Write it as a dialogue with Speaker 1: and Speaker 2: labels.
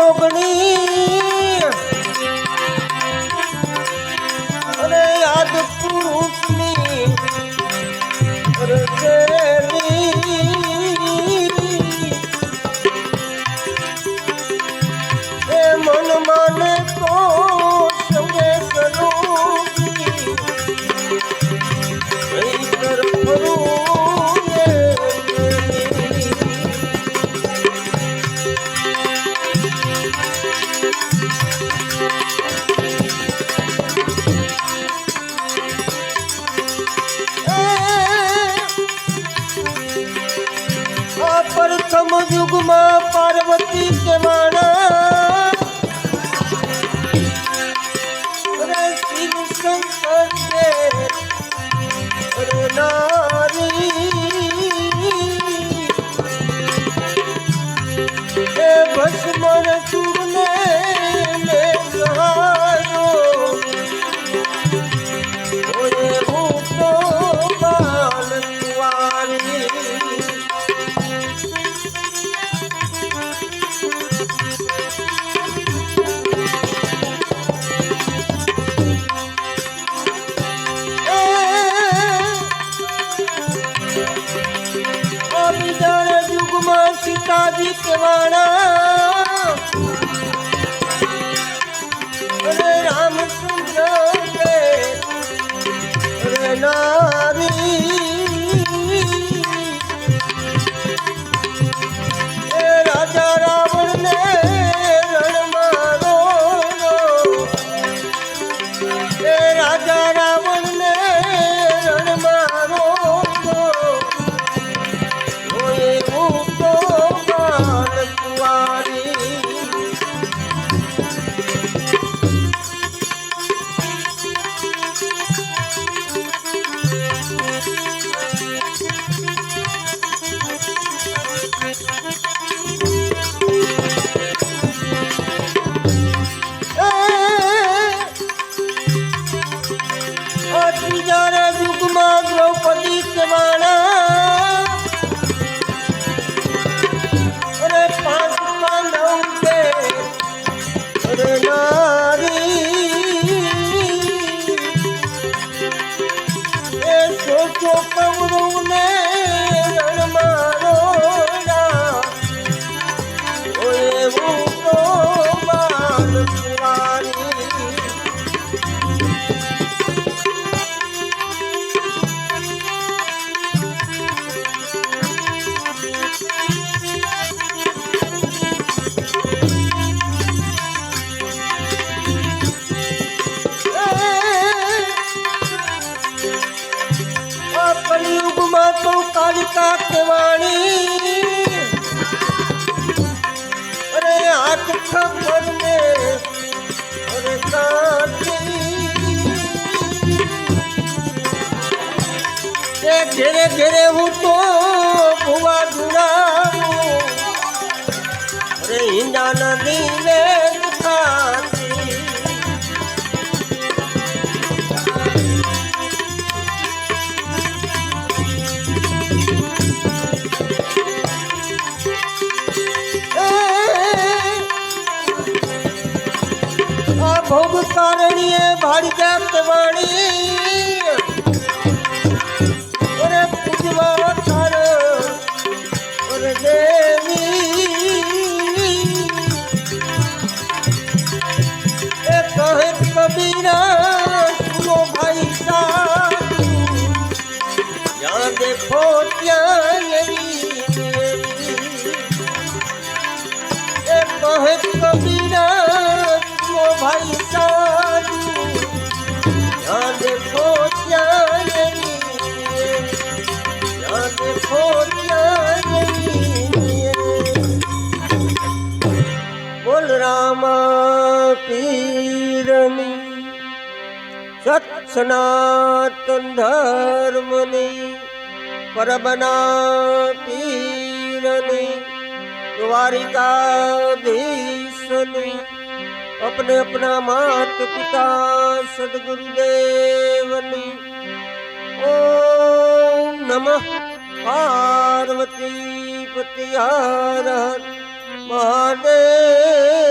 Speaker 1: ಹೋಗಣಿ வாழா ત્રીજા યુગમાં દ્રૌપદી કેવાણા અરે પાંચ પાંડવ કે અરે નારી. એ સોચો કૌરવને રણમાં કલિયુગમાં તો કાલિકા કેવાણી અરે હાથ ખબર ને, અરે એ ઘેરે ઘેરે હું તો ભુવા ઢુરાવું અરે હિંડા કારણીએ ભાડી જાત વાણી અરે પૂજવા તાર અરે દેવી. એ કહે કબીરા સુનો ભાઈ સાધુ દેખો ત્યાં એવી એ કહે કબીરા રામા પીરની સત્સનાતન ધર્મની પરબના પીરની દ્વારિકાધીશની આપને અપના માત પિતા સદગુરુદેવની ઓમ નમઃ પાર્વતી પતિ હર મહાદેવ